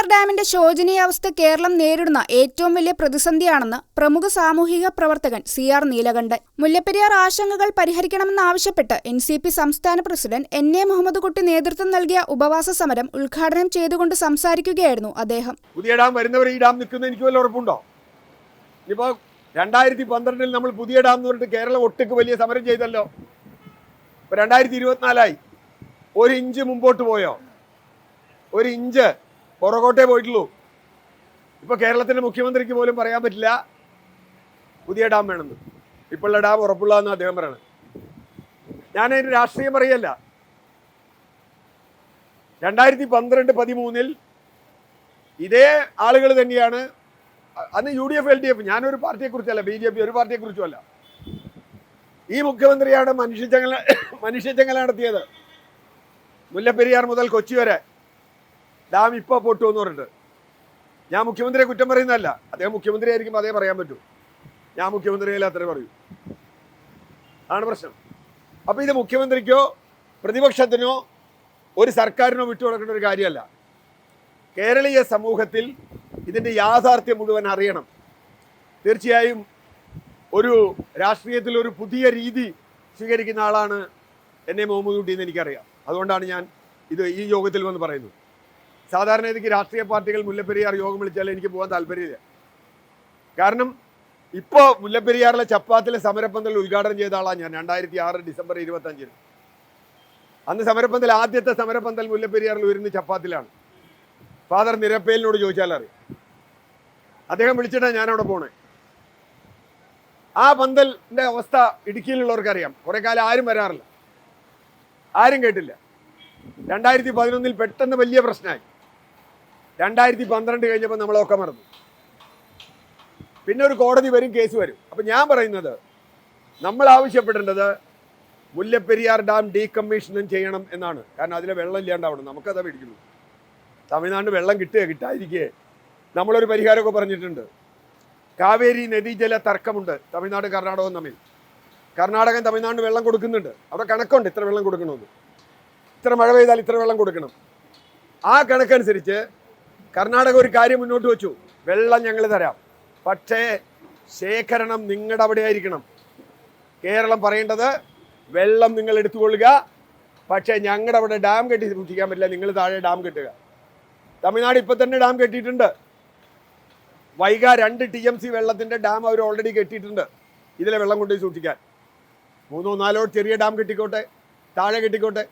മുല്ലപ്പെരിയാർ ഡാമിന്റെ ശോചനീയാവസ്ഥ കേരളം നേരിടുന്ന ഏറ്റവും വലിയ പ്രതിസന്ധിയാണെന്ന് പ്രമുഖ സാമൂഹിക പ്രവർത്തകൻ സി ആർ നീലകണ്ഠൻ. മുല്ലപ്പെരിയാർ ആശങ്കകൾ പരിഹരിക്കണമെന്നാവശ്യപ്പെട്ട് എൻ സി പി സംസ്ഥാന president N A Muhammad Kutty നേതൃത്വം നൽകിയ ഉപവാസ സമരം ഉദ്ഘാടനം ചെയ്തുകൊണ്ട് സംസാരിക്കുകയായിരുന്നു അദ്ദേഹം. പുതിയ ഡാം വരുന്നവർ ഈ ഡാം നിൽക്കുന്ന എനിക്ക് വല്ല ഉറപ്പുണ്ടോ? ഇപ്പോ രണ്ടായിരത്തി പന്ത്രണ്ടിൽ നമ്മൾ പുതിയ ഡാം എന്ന് പറഞ്ഞിട്ട് കേരളം ഒട്ടുക്ക് വലിയ സമരം ചെയ്തല്ലോ. രണ്ടായിരത്തി ഇരുപത്തിനാലായി ഒരു ഇഞ്ച് മുമ്പോട്ട് പോയോ? ഒരു ഇഞ്ച് പുറകോട്ടേ പോയിട്ടുള്ളൂ. ഇപ്പൊ കേരളത്തിന്റെ മുഖ്യമന്ത്രിക്ക് പോലും പറയാൻ പറ്റില്ല. പുതിയ ഡാം വേണമെന്ന്. ഇപ്പോഴുള്ള ഡാം ഉറപ്പുള്ള എന്ന് അദ്ദേഹം പറയണം. ഞാൻ അതിന്റെ രാഷ്ട്രീയം പറയല്ല രണ്ടായിരത്തി പന്ത്രണ്ട് പതിമൂന്നിൽ ഇതേ ആളുകൾ തന്നെയാണ്. അന്ന് U D F L D F ഞാനൊരു പാർട്ടിയെ കുറിച്ചല്ല ബി ജെ പി ഒരു പാർട്ടിയെ കുറിച്ചും അല്ല ഈ മുഖ്യമന്ത്രിയാണ് മനുഷ്യച്ചങ്ങല മനുഷ്യച്ചങ്ങല നടത്തിയത്. മുല്ലപ്പെരിയാർ മുതൽ കൊച്ചി വരെ. ഡാം ഇപ്പോൾ പൊട്ടു എന്ന് പറഞ്ഞിട്ട്. ഞാൻ മുഖ്യമന്ത്രിയെ കുറ്റം പറയുന്നതല്ല. അദ്ദേഹം മുഖ്യമന്ത്രി ആയിരിക്കും അതേ പറയാൻ പറ്റൂ. ഞാൻ മുഖ്യമന്ത്രിയല്ല അത്രേ പറയൂ. ആണ് പ്രശ്നം. അപ്പോൾ ഇത് മുഖ്യമന്ത്രിക്കോ പ്രതിപക്ഷത്തിനോ ഒരു സർക്കാരിനോ വിട്ടുകൊടുക്കേണ്ട ഒരു കാര്യമല്ല. കേരളീയ സമൂഹത്തിൽ ഇതിന്റെ യാഥാർത്ഥ്യം മുഴുവൻ അറിയണം. തീർച്ചയായും ഒരു രാഷ്ട്രീയത്തിൽ ഒരു പുതിയ രീതി സ്വീകരിക്കുന്ന ആളാണ് എന്നെ മുഹമ്മദ് കുട്ടി എന്ന് എനിക്കറിയാം. അതുകൊണ്ടാണ് ഞാൻ ഇത് ഈ യോഗത്തിൽ വന്ന് പറയുന്നത്. സാധാരണ എനിക്ക് രാഷ്ട്രീയ പാർട്ടികൾ മുല്ലപ്പെരിയാർ യോഗം വിളിച്ചാൽ എനിക്ക് പോകാൻ താല്പര്യമില്ല. കാരണം ഇപ്പോൾ മുല്ലപ്പെരിയാറിലെ ചപ്പാത്തിലെ സമരപ്പന്തൽ ഉദ്ഘാടനം ചെയ്ത ആളാണ് ഞാൻ രണ്ടായിരത്തി ആറ് ഡിസംബർ ഇരുപത്തഞ്ചിന്. അന്ന് സമരപ്പന്തൽ ആദ്യത്തെ സമരപ്പന്തൽ മുല്ലപ്പെരിയാറിൽ വരുന്ന ചപ്പാത്തിലാണ്. ഫാദർ നിരപ്പേലിനോട് ചോദിച്ചാൽ അറിയാം. അദ്ദേഹം വിളിച്ചിട്ടാണ് ഞാനവിടെ പോണേ. ആ പന്തലിന്റെ അവസ്ഥ ഇടുക്കിയിലുള്ളവർക്ക് അറിയാം കുറെ കാലം ആരും വരാറില്ല. ആരും കേട്ടില്ല. രണ്ടായിരത്തി പതിനൊന്നിൽ പെട്ടെന്ന് വലിയ പ്രശ്നമായി. രണ്ടായിരത്തി പന്ത്രണ്ട് കഴിഞ്ഞപ്പോൾ നമ്മളൊക്കെ മറന്നു. പിന്നെ ഒരു കോടതി വരും കേസ് വരും. അപ്പം ഞാൻ പറയുന്നത് നമ്മൾ ആവശ്യപ്പെടേണ്ടത് മുല്ലപ്പെരിയാർ ഡാം ഡീകമ്മീഷനും ചെയ്യണം എന്നാണ്. കാരണം അതിലെ വെള്ളം ഇല്ലാണ്ടാവണം. നമുക്കതാ പിടിക്കുന്നു തമിഴ്നാട് വെള്ളം കിട്ടുക കിട്ടാതിരിക്കുക നമ്മളൊരു പരിഹാരമൊക്കെ പറഞ്ഞിട്ടുണ്ട്. കാവേരി നദീജല തർക്കമുണ്ട് തമിഴ്നാട് കർണാടകവും തമ്മിൽ. കർണാടകം തമിഴ്നാട് വെള്ളം കൊടുക്കുന്നുണ്ട്. അവിടെ കണക്കുണ്ട് ഇത്ര വെള്ളം കൊടുക്കണമെന്ന്. ഇത്ര മഴ പെയ്താൽ ഇത്ര വെള്ളം കൊടുക്കണം. ആ കണക്കനുസരിച്ച് കർണാടക ഒരു കാര്യം മുന്നോട്ട് വെച്ചു. വെള്ളം ഞങ്ങൾ തരാം. പക്ഷേ ശേഖരണം നിങ്ങളുടെ അവിടെ ആയിരിക്കണം കേരളം പറയേണ്ടത് വെള്ളം നിങ്ങൾ എടുത്തുകൊള്ളുക. പക്ഷേ ഞങ്ങളുടെ അവിടെ ഡാം കെട്ടി സൂക്ഷിക്കാൻ പറ്റില്ല. നിങ്ങൾ താഴെ ഡാം കെട്ടുക. തമിഴ്നാട് ഇപ്പം തന്നെ ഡാം കെട്ടിയിട്ടുണ്ട്. വൈക രണ്ട് ടി എം സി വെള്ളത്തിന്റെ ഡാം അവർ ഓൾറെഡി കെട്ടിയിട്ടുണ്ട്. ഇതിലെ വെള്ളം കൊണ്ടുപോയി സൂക്ഷിക്കാൻ. മൂന്നോ നാലോ ചെറിയ ഡാം കെട്ടിക്കോട്ടെ. താഴെ കെട്ടിക്കോട്ടെ.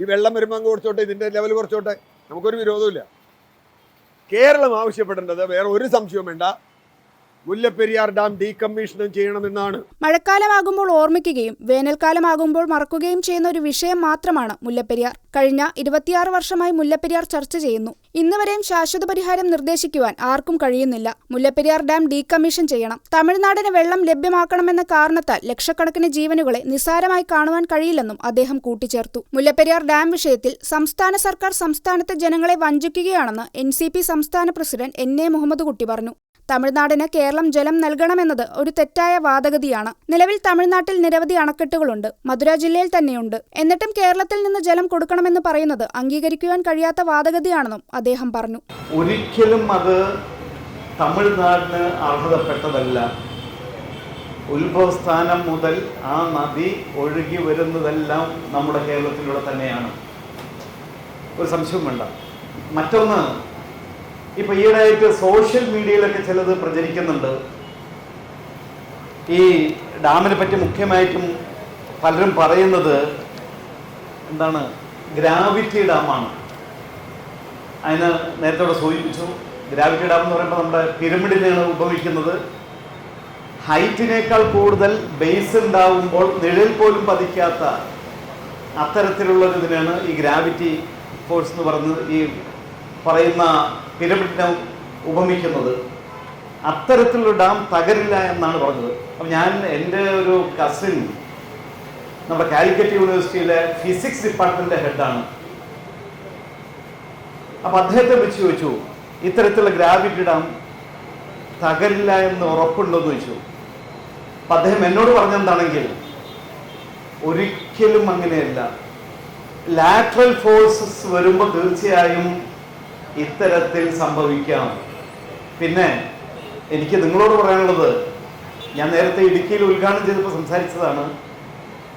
ഈ വെള്ളം വരുമ്പോൾ അങ്ങ് കുറച്ചോട്ടെ ഇതിന്റെ ലെവൽ കുറച്ചോട്ടെ. നമുക്കൊരു വിരോധമില്ല കേരളം ആവശ്യപ്പെടേണ്ടത് വേറെ ഒരു സംശയവും വേണ്ട. മുല്ലപ്പെരിയാർ ഡാം ഡീകമ്മീഷനും ചെയ്യണമെന്നാണ്. മഴക്കാലമാകുമ്പോൾ ഓർമ്മിക്കുകയും വേനൽക്കാലമാകുമ്പോൾ മറക്കുകയും ചെയ്യുന്ന ഒരു വിഷയം മാത്രമാണ് മുല്ലപ്പെരിയാർ. കഴിഞ്ഞ ഇരുപത്തിയാറ് വർഷമായി മുല്ലപ്പെരിയാർ ചർച്ച ചെയ്യുന്നു. ഇന്നുവരെയും ശാശ്വത പരിഹാരം നിർദ്ദേശിക്കുവാൻ ആർക്കും കഴിയുന്നില്ല. മുല്ലപ്പെരിയാർ ഡാം ഡീകമ്മീഷൻ ചെയ്യണം. തമിഴ്നാടിന് വെള്ളം ലഭ്യമാക്കണമെന്ന കാരണത്താൽ ലക്ഷക്കണക്കിന് ജീവനുകളെ നിസ്സാരമായി കാണുവാൻ കഴിയില്ലെന്നും അദ്ദേഹം കൂട്ടിച്ചേർത്തു. മുല്ലപ്പെരിയാർ ഡാം വിഷയത്തിൽ സംസ്ഥാന സർക്കാർ സംസ്ഥാനത്തെ ജനങ്ങളെ വഞ്ചിക്കുകയാണെന്ന് എൻ സംസ്ഥാന president N A Muhammad Kutty പറഞ്ഞു. തമിഴ്നാടിന് കേരളം ജലം നൽകണമെന്നത് ഒരു തെറ്റായ വാദഗതിയാണ്. നിലവിൽ തമിഴ്നാട്ടിൽ നിരവധി അണക്കെട്ടുകളുണ്ട്. മധുര ജില്ലയിൽ തന്നെയുണ്ട്. എന്നിട്ടും കേരളത്തിൽ നിന്ന് ജലം കൊടുക്കണമെന്ന് പറയുന്നത് അംഗീകരിക്കുവാൻ കഴിയാത്ത വാദഗതിയാണെന്നും അദ്ദേഹം പറഞ്ഞു. ഒരിക്കലും അത് തമിഴ്നാടിന് അർഹതപ്പെട്ടതല്ല. ഉത്ഭവസ്ഥാനം മുതൽ ആ നദി ഒഴുകി വരുന്നതെല്ലാം നമ്മുടെ കേരളത്തിലൂടെ തന്നെയാണ്. ഒരു സംശയവും വേണ്ട മറ്റൊന്ന് ഇപ്പൊ ഈയിടെയായിട്ട് സോഷ്യൽ മീഡിയയിലൊക്കെ ചിലത് പ്രചരിക്കുന്നുണ്ട്. ഈ ഡാമിനെ പറ്റി മുഖ്യമായിട്ടും പലരും പറയുന്നത് എന്താണ്? ഗ്രാവിറ്റി ഡാമാണ്. അതിന് നേരത്തെ ഇവിടെ സൂചിപ്പിച്ചു. ഗ്രാവിറ്റി ഡാം എന്ന് പറയുമ്പോൾ നമ്മുടെ പിരമിഡിനെയാണ് ഉപയോഗിക്കുന്നത് ഹൈറ്റിനേക്കാൾ കൂടുതൽ ബേസ് ഉണ്ടാകുമ്പോൾ നിഴൽ പോലും പതിക്കാത്ത അത്തരത്തിലുള്ള ഇതിനാണ് ഈ ഗ്രാവിറ്റി ഫോഴ്സ് എന്ന് പറയുന്നത് ഈ പറയുന്ന പിരമിഡിനെ ഉപമിക്കുന്നത് അത്തരത്തിലുള്ള ഡാം തകരില്ല എന്നാണ് പറഞ്ഞത്. അപ്പം ഞാൻ എന്റെ ഒരു കസിൻ നമ്മുടെ കാലിക്കറ്റ് യൂണിവേഴ്സിറ്റിയിലെ ഫിസിക്സ് ഡിപ്പാർട്ട്മെന്റ് ഹെഡാണ് അപ്പം അദ്ദേഹത്തെ വിളിച്ച് ചോദിച്ചു ഇത്തരത്തിലുള്ള ഗ്രാവിറ്റി ഡാം തകരില്ല എന്ന് ഉറപ്പുണ്ടോ എന്ന് ചോദിച്ചു. അപ്പം അദ്ദേഹം എന്നോട് പറഞ്ഞെന്താണെങ്കിൽ ഒരിക്കലും അങ്ങനെയല്ല. ലാറ്ററൽ ഫോഴ്സസ് വരുമ്പോൾ തീർച്ചയായും ഇത്തരത്തിൽ സംഭവിക്കാം. പിന്നെ എനിക്ക് നിങ്ങളോട് പറയാനുള്ളത് ഞാൻ നേരത്തെ ഇടുക്കിയിൽ ഉദ്ഘാടനം ചെയ്തപ്പോൾ സംസാരിച്ചതാണ്.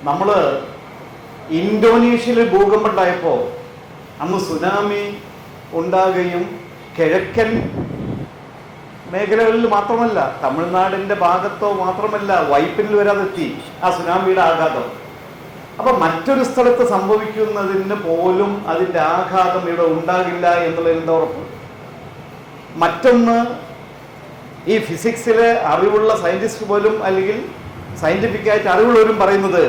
നമ്മൾ ഇന്തോനേഷ്യയിൽ ഭൂകമ്പം ഉണ്ടായപ്പോൾ അന്ന് സുനാമി ഉണ്ടാകുകയും കിഴക്കൻ മേഖലകളിൽ മാത്രമല്ല തമിഴ്നാടിന്റെ ഭാഗത്തോ മാത്രമല്ല വൈപ്പിനിൽ വരാതെത്തി ആ സുനാമിയുടെ ആഘാതം. അപ്പൊ മറ്റൊരു സ്ഥലത്ത് സംഭവിക്കുന്നതിന് പോലും അതിന്റെ ആഘാതം ഇവിടെ ഉണ്ടാകില്ല എന്നുള്ളതിന്റെ ഉറപ്പ്? മറ്റൊന്ന് ഈ ഫിസിക്സിലെ അറിവുള്ള സയന്റിസ്റ്റ് പോലും അല്ലെങ്കിൽ സയന്റിഫിക് ആയിട്ട് അറിവുള്ളവരും പറയുന്നത്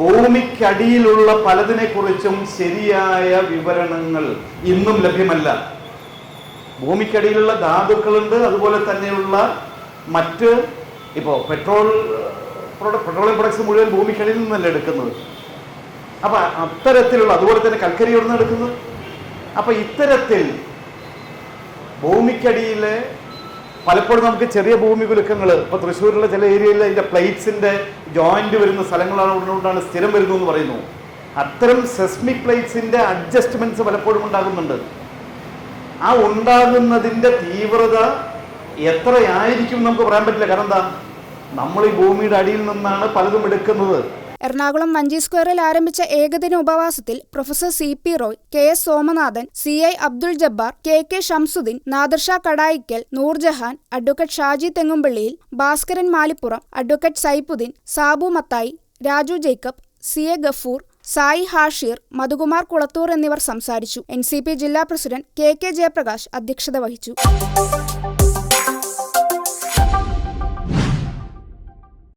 ഭൂമിക്കടിയിലുള്ള പലതിനെ കുറിച്ചും ശരിയായ വിവരണങ്ങൾ ഇന്നും ലഭ്യമല്ല. ഭൂമിക്കടിയിലുള്ള ധാതുക്കളുണ്ട് അതുപോലെ തന്നെയുള്ള മറ്റ് ഇപ്പോൾ പെട്രോൾ പെട്രോളിയം പ്രൊഡക്ട്സ് മുഴുവൻ ഭൂമിക്കടിയിൽ നിന്നല്ല എടുക്കുന്നത്. അപ്പൊ അത്തരത്തിലുള്ള അതുപോലെ തന്നെ കൽക്കരി എവിടെ എടുക്കുന്നത്? അപ്പൊ ഇത്തരത്തിൽ ഭൂമിക്കടിയിലെ പലപ്പോഴും നമുക്ക് ചെറിയ ഭൂമി കുലുക്കങ്ങൾ ഇപ്പൊ തൃശ്ശൂരിലെ ചില ഏരിയയിൽ അതിന്റെ പ്ലേറ്റ്സിന്റെ ജോയിന്റ് വരുന്ന സ്ഥലങ്ങളാണ് ഉള്ളതുകൊണ്ടാണ് സ്ഥിരം വരുന്നു എന്ന് പറയുന്നു. അത്തരം സെസ്മിക് പ്ലേറ്റ്സിന്റെ അഡ്ജസ്റ്റ്മെന്റ്സ് പലപ്പോഴും ഉണ്ടാകുന്നുണ്ട്. ആ ഉണ്ടാകുന്നതിന്റെ തീവ്രത എത്രയായിരിക്കും നമുക്ക് പറയാൻ പറ്റില്ല. കാരണം എന്താ? നമ്മൾ ഈ ഭൂമിയുടെ അടിയിൽ നിന്നാണ് പലതും എടുക്കുന്നത്. എറണാകുളം വഞ്ചി സ്ക്വയറിൽ ആരംഭിച്ച ഏകദിന ഉപവാസത്തിൽ professor C P Roy K S Somanathan C I Abdul Jabbar K K Shamsuddin Nadirsha Kadayikkal Noorjahan advocate Shaji Thengumpalliyil Bhaskaran Malippuram advocate Saifuddin Sabu Mathai Raju Jacob C A Gafoor Sai Hasheer Madhukumar Kulathur എന്നിവർ സംസാരിച്ചു. N ജില്ലാ president K K Jayaprakash അധ്യക്ഷത വഹിച്ചു.